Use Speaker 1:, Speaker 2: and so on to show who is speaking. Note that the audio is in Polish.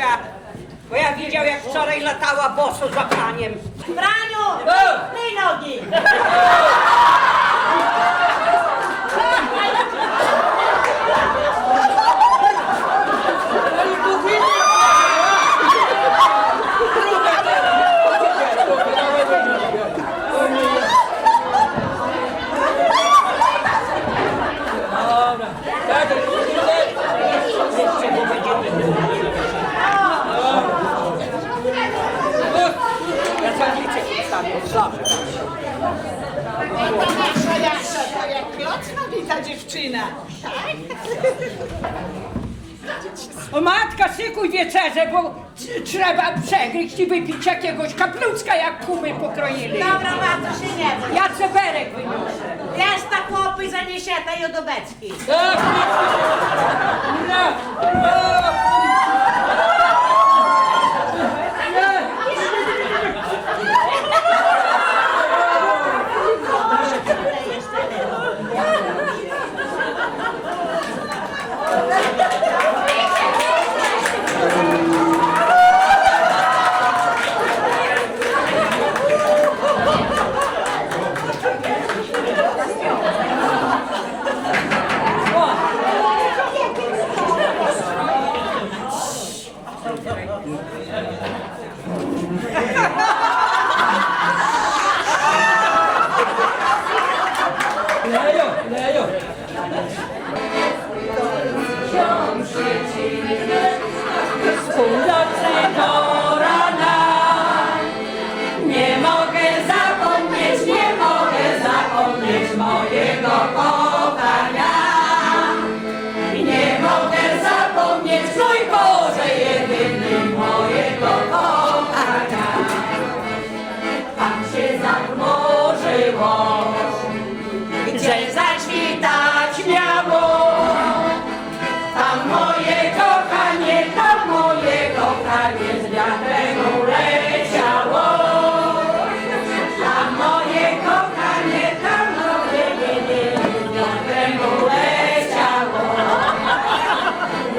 Speaker 1: Kasia, bo ja widział jak wczoraj latała boso za paniem.
Speaker 2: Braniu!
Speaker 3: E!
Speaker 2: Myj nogi!
Speaker 1: ustawię. Dobrze.
Speaker 4: Nasza Jasia to jak klocna ta dziewczyna.
Speaker 1: O matka, szykuj wieczerze, bo trzeba przegryźć i wypić jakiegoś kaplucka, jak kumy pokroili.
Speaker 2: Dobra, bardzo się nie bój.
Speaker 1: Ja ceberek wyniosę.
Speaker 2: Reszta chłopy zaniesieta i do beczki.
Speaker 3: tak. Ura! Ura!
Speaker 1: Ha ha ha! Mojego kochania. Nie mogę zapomnieć, Amen.